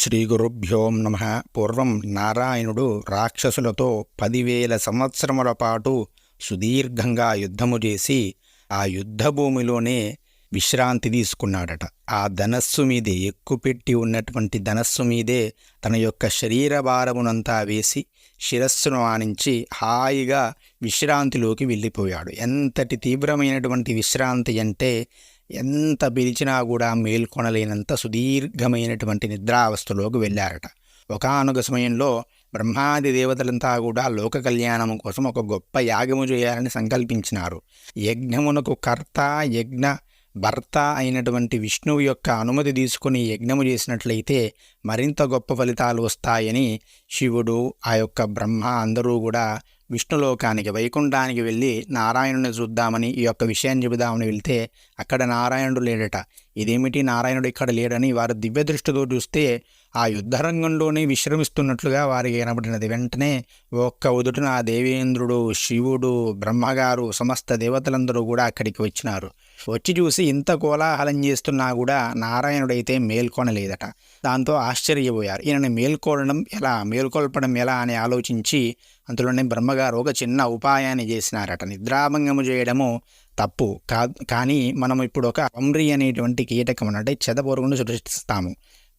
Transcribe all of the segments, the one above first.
శ్రీ గురుభ్యోం నమ. పూర్వం నారాయణుడు రాక్షసులతో పదివేల సంవత్సరముల పాటు సుదీర్ఘంగా యుద్ధము చేసి ఆ యుద్ధభూమిలోనే విశ్రాంతి తీసుకున్నాడట. ఆ ధనస్సు మీదే ఎక్కుపెట్టి ఉన్నటువంటి ధనస్సు మీదే తన యొక్క శరీర భారమునంతా వేసి శిరస్సును ఆనించి హాయిగా విశ్రాంతిలోకి వెళ్ళిపోయాడు. ఎంతటి తీవ్రమైనటువంటి విశ్రాంతి అంటే ఎంత పిలిచినా కూడా మేల్కొనలేనంత సుదీర్ఘమైనటువంటి నిద్రావస్థలోకి వెళ్ళారట. ఒకనొక సమయంలో బ్రహ్మాది దేవతలంతా కూడా లోక కళ్యాణం కోసం ఒక గొప్ప యాగము చేయాలని సంకల్పించినారు. యజ్ఞమునకు కర్త యజ్ఞ భర్త అయినటువంటి విష్ణువు యొక్క అనుమతి తీసుకుని యజ్ఞము చేసినట్లయితే మరింత గొప్ప ఫలితాలు వస్తాయని శివుడు ఆ యొక్క బ్రహ్మ అందరూ కూడా విష్ణులోకానికి వైకుంఠానికి వెళ్ళి నారాయణుని చూద్దామని ఈ యొక్క విషయాన్ని చెబుదామని వెళ్తే అక్కడ నారాయణుడు లేడట. ఇదేమిటి? నారాయణుడు ఇక్కడ లేడని వారు దివ్య దృష్టితో చూస్తే ఆ యుద్ధరంగంలోనే విశ్రమిస్తున్నట్లుగా వారికి కనబడినది. వెంటనే ఒక్క ఉదుటిన దేవేంద్రుడు శివుడు బ్రహ్మగారు సమస్త దేవతలందరూ కూడా అక్కడికి వచ్చినారు. వచ్చి చూసి ఇంత కోలాహలం చేస్తున్నా కూడా నారాయణుడైతే మేల్కొనలేదట. దాంతో ఆశ్చర్యపోయారు. ఈయనని మేల్కొనడం ఎలా? మేల్కొల్పడం ఎలా అని ఆలోచించి అందులోనే బ్రహ్మగారు ఒక చిన్న ఉపాయాన్ని చేసినారట. నిద్రాభంగము చేయడము తప్పు కా కానీ మనం ఇప్పుడు ఒక వంరి అనేటువంటి కీటకం అంటే చెదపొరుగును సృష్టిస్తాము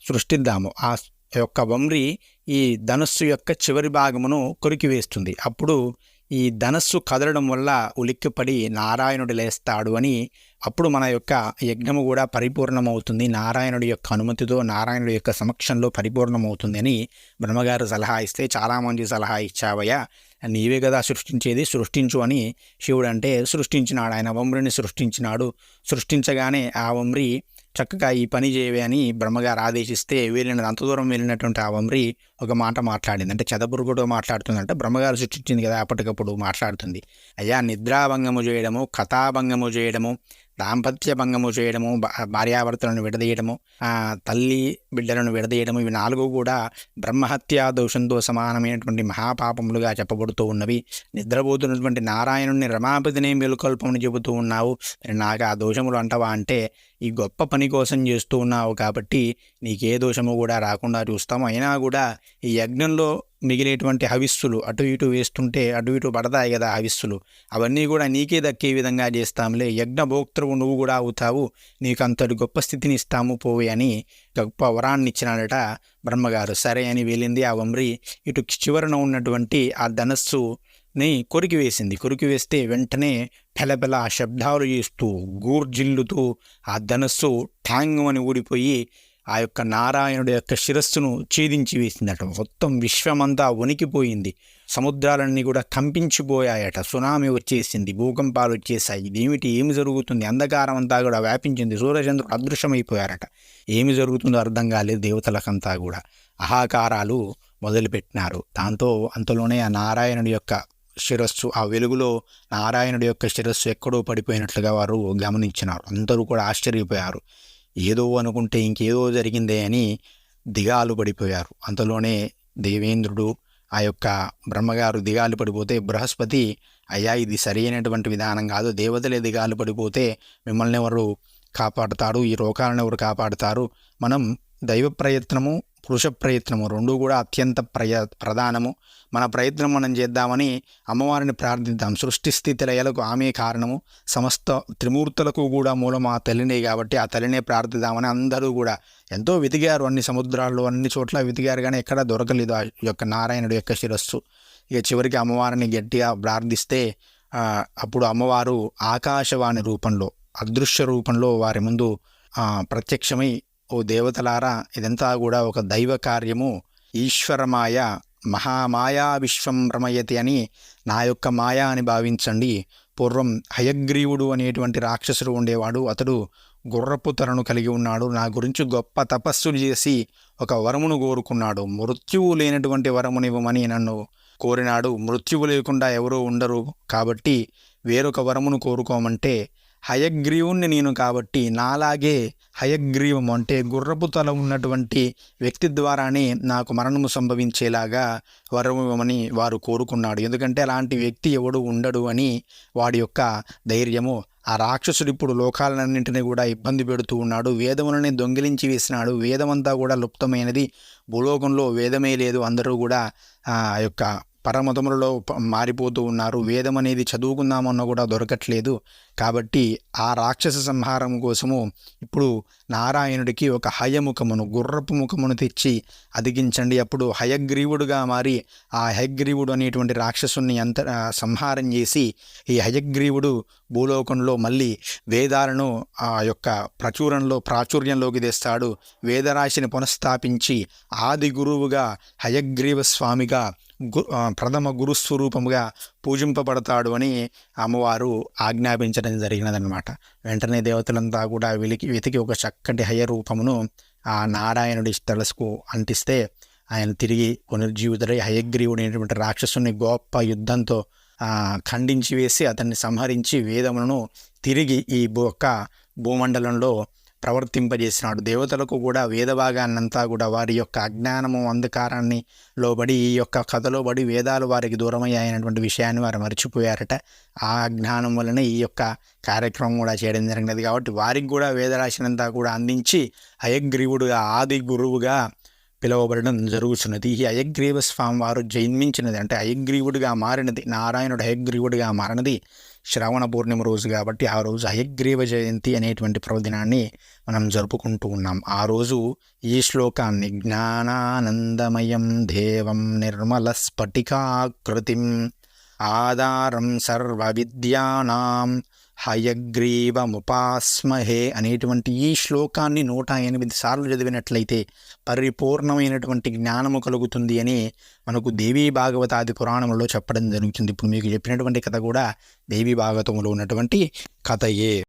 సృష్టిద్దాము. ఆ యొక్క వంరి ఈ ధనుస్సు యొక్క చివరి భాగమును కొరికి వేస్తుంది. అప్పుడు ఈ ధనస్సు కదలడం వల్ల ఉలిక్కిపడి నారాయణుడు లేస్తాడు అని అప్పుడు మన యొక్క యజ్ఞము కూడా పరిపూర్ణమవుతుంది. నారాయణుడి యొక్క అనుమతితో నారాయణుడి యొక్క సమక్షంలో పరిపూర్ణమవుతుంది అని బ్రహ్మగారు సలహా ఇస్తే చాలామంది సలహా ఇచ్చావయ్యా. నీవే కదా సృష్టించేది సృష్టించు అని శివుడు అంటే సృష్టించినాడు. ఆయన వమ్రిని సృష్టించినాడు. సృష్టించగానే ఆ వమ్రి చక్కగా ఈ పని చేయవే అని బ్రహ్మగారు ఆదేశిస్తే వెళ్ళిన అంత దూరం వెళ్ళినటువంటి ఆ వంరి ఒక మాట మాట్లాడింది. అంటే చెదపురుగుడు మాట్లాడుతుందంటే. బ్రహ్మగారు సృష్టించింది కదా అప్పటికప్పుడు మాట్లాడుతుంది. అయ్యా నిద్రాభంగము చేయడము కథాభంగము చేయడము దాంపత్య భంగము చేయడము భార్యాభర్తలను విడదీయడము తల్లి బిడ్డలను విడదీయడము ఇవి నాలుగు కూడా బ్రహ్మహత్యా దోషంతో సమానమైనటువంటి మహాపాపములుగా చెప్పబడుతూ ఉన్నవి. నిద్రపోతున్నటువంటి నారాయణుని రమాపతిని మేలుకొల్పమని చెబుతూ ఉన్నావు. నాకు ఆ దోషములు అంటవా అంటే ఈ గొప్ప పని కోసం చేస్తూ ఉన్నావు కాబట్టి నీకే దోషము కూడా రాకుండా చూస్తాము. అయినా కూడా ఈ యజ్ఞంలో మిగిలేటువంటి హవిస్సులు అటు ఇటు వేస్తుంటే అటు ఇటు పడతాయి కదా హవిస్సులు. అవన్నీ కూడా నీకే దక్కే విధంగా చేస్తాంలే యజ్ఞభోక్తృవు నువ్వు కూడా అవుతావు. నీకు అంతటి గొప్ప స్థితిని ఇస్తాము పోవే అని గొప్ప వరాన్ని ఇచ్చినాడట బ్రహ్మగారు. సరే అని వెళ్ళింది ఆ వంబ్రి ఇటు చివరన ఉన్నటువంటి ఆ ధనస్సు ని కొరికి వేసింది కొరికి వేస్తే వెంటనే పెలపెల శబ్దాలు చేస్తూ గూర్జిల్లుతూ ఆ ధనస్సు ఠాంగ్ అని ఊడిపోయి ఆ యొక్క నారాయణుడి యొక్క శిరస్సును ఛేదించి వేసిందట. మొత్తం విశ్వమంతా వణికిపోయింది. సముద్రాలన్నీ కూడా కంపించిపోయాయట. సునామీ వచ్చేసింది. భూకంపాలు వచ్చేసాయి. ఇదేమిటి? ఏమి జరుగుతుంది? అంధకారం అంతా కూడా వ్యాపించింది. సూర్యచంద్రుడు అదృశ్యమైపోయారట. ఏమి జరుగుతుందో అర్థం కాలేదు దేవతలకంతా కూడా. అహాకారాలు మొదలుపెట్టినారు. దాంతో అంతలోనే ఆ నారాయణుడి యొక్క శిరస్సు ఆ వెలుగులో నారాయణుడి యొక్క శిరస్సు ఎక్కడో పడిపోయినట్లుగా వారు గమనించినారు. అందరూ కూడా ఆశ్చర్యపోయారు. ఏదో అనుకుంటే ఇంకేదో జరిగిందే అని దిగాలు పడిపోయారు. అంతలోనే దేవేంద్రుడు ఆ యొక్క బ్రహ్మగారు దిగాలు పడిపోతే బృహస్పతి అయ్యా ఇది సరైనటువంటి విధానం కాదు. దేవతలే దిగాలు పడిపోతే మిమ్మల్ని ఎవరు కాపాడుతారు? ఈ రోగాలను ఎవరు కాపాడుతారు? మనం దైవ ప్రయత్నము పురుష ప్రయత్నము రెండు కూడా అత్యంత ప్రయ ప్రధానము. మన ప్రయత్నం మనం చేద్దామని అమ్మవారిని ప్రార్థిద్దాం. సృష్టి స్థితి లయలకు ఆమె కారణము. సమస్త త్రిమూర్తులకు కూడా మూలం ఆ తల్లినే కాబట్టి ఆ తల్లినే ప్రార్థిద్దామని అందరూ కూడా ఎంతో వెతికారు అన్ని సముద్రాల్లో అన్ని చోట్ల వెతికారు కానీ ఎక్కడా దొరకలేదు ఆ యొక్క నారాయణుడు యొక్క శిరస్సు. ఇక చివరికి అమ్మవారిని గట్టిగా ప్రార్థిస్తే అప్పుడు అమ్మవారు ఆకాశవాణి రూపంలో అదృశ్య రూపంలో వారి ముందు ప్రత్యక్షమై ఓ దేవతలారా ఇదంతా కూడా ఒక దైవ కార్యము. ఈశ్వరమాయ మహామాయా విశ్వం రమయతి అని నా యొక్క మాయా అని భావించండి. పూర్వం హయగ్రీవుడు అనేటువంటి రాక్షసుడు ఉండేవాడు. అతడు గుర్రపు తలను కలిగి ఉన్నాడు. నా గురించి గొప్ప తపస్సులు చేసి ఒక వరమును కోరుకున్నాడు. మృత్యువు లేనటువంటి వరమునివ్వమని నన్ను కోరినాడు. మృత్యువు లేకుండా ఎవరూ ఉండరు. కాబట్టి వేరొక వరమును కోరుకోమంటే హయగ్రీవుణ్ణి నేను కాబట్టి నాలాగే హయగ్రీవం అంటే గుర్రపు తల ఉన్నటువంటి వ్యక్తి ద్వారానే నాకు మరణము సంభవించేలాగా వరమివ్వమని వారు కోరుకున్నాడు. ఎందుకంటే అలాంటి వ్యక్తి ఎవడు ఉండడు అని వాడి యొక్క ధైర్యము. ఆ రాక్షసుడు ఇప్పుడు లోకాలన్నింటినీ కూడా ఇబ్బంది పెడుతూ ఉన్నాడు. వేదములని దొంగిలించి వేసినాడు. వేదమంతా కూడా లుప్తమైనది. భూలోకంలో వేదమే లేదు. అందరూ కూడా ఆ యొక్క పరమతములలో మారిపోతూ ఉన్నారు. వేదం అనేది చదువుకుందామన్నా కూడా దొరకట్లేదు. కాబట్టి ఆ రాక్షస సంహారం కోసము ఇప్పుడు నారాయణుడికి ఒక హయముఖమును గుర్రపు ముఖమును తెచ్చి అదిగించండి అప్పుడు హయగ్రీవుడుగా మారి ఆ హయగ్రీవుడు అనేటువంటి రాక్షసుని అంత సంహారం చేసి ఈ హయగ్రీవుడు భూలోకంలో మళ్ళీ వేదాలను ఆ యొక్క ప్రచురణలో ప్రాచుర్యంలోకి తెస్తాడు. వేదరాశిని పునఃస్థాపించి ఆది గురువుగా హయగ్రీవ స్వామిగా గు ప్రథమ గురుస్వరూపముగా పూజింపబడతాడు అని అమ్మవారు ఆజ్ఞాపించడం జరిగినదనమాట వెంటనే దేవతలంతా కూడా వెలికి వెతికి ఒక చక్కటి హయ రూపమును ఆ నారాయణుడి తలసుకు అంటిస్తే ఆయన తిరిగి పునర్జీవితుడై హయగ్రీవుడు అనేటువంటి రాక్షసుని గొప్ప యుద్ధంతో ఖండించి వేసి అతన్ని సంహరించి వేదములను తిరిగి ఈ యొక్క భూమండలంలో ప్రవర్తింపజేసినాడు. దేవతలకు కూడా వేదభాగాన్నంతా కూడా వారి యొక్క అజ్ఞానము అంధకారాన్ని లోబడి ఈ యొక్క కథలో బడి వేదాలు వారికి దూరమయ్యాయనటువంటి విషయాన్ని వారు మర్చిపోయారట. ఆ జ్ఞానం వలన ఈ యొక్క కార్యక్రమం కూడా చేయడం జరిగినది. కాబట్టి వారికి కూడా వేదరాశినంతా కూడా అందించి హయగ్రీవుడుగా ఆది గురువుగా పిలువబడడం జరుగుతున్నది ఈ అయగ్రీవ స్వామి వారు జన్మించినది అంటే అయగ్రీవుడిగా మారినది. నారాయణుడు అయగ్రీవుడిగా మారినది శ్రావణ పూర్ణిమ రోజు కాబట్టి ఆ రోజు అయగ్రీవ జయంతి అనేటువంటి పర్వదినాన్ని మనం జరుపుకుంటూ ఉన్నాం. ఆ రోజు ఈ శ్లోకాన్ని జ్ఞానానందమయం దేవం నిర్మల స్ఫటికాకృతిం ఆధారం సర్వ విద్యానాం హయగ్రీవముపాస్మహే అనేటువంటి ఈ శ్లోకాన్ని నూట ఎనిమిది సార్లు చదివినట్లయితే పరిపూర్ణమైనటువంటి జ్ఞానము కలుగుతుంది అని మనకు దేవీ భాగవతాది పురాణంలో చెప్పడం జరుగుతుంది. ఇప్పుడు మీకు చెప్పినటువంటి కథ కూడా దేవీ భాగవతంలో ఉన్నటువంటి కథయే.